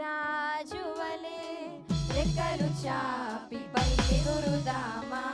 రాజువలే రెక్కలు చాపి పైకి గురుదామా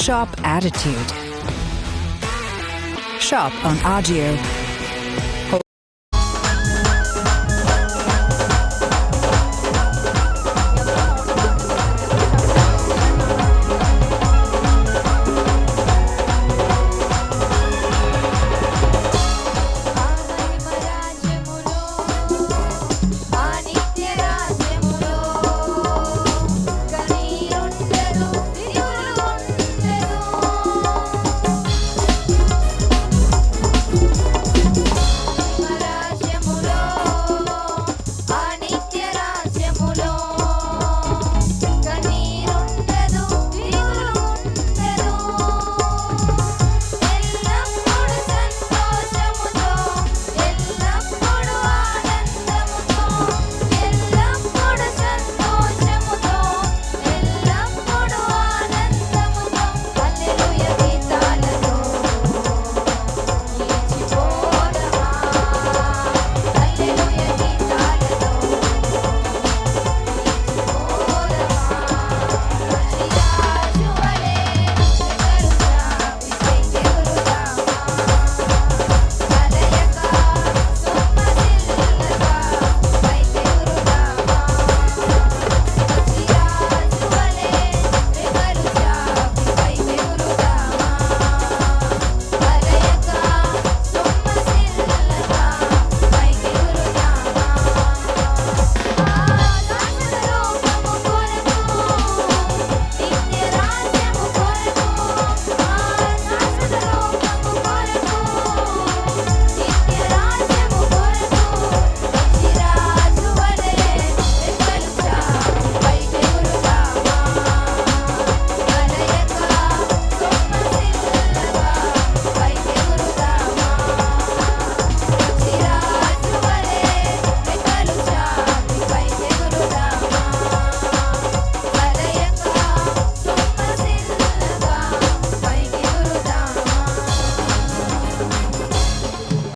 Sharp Attitude. Sharp on Audio.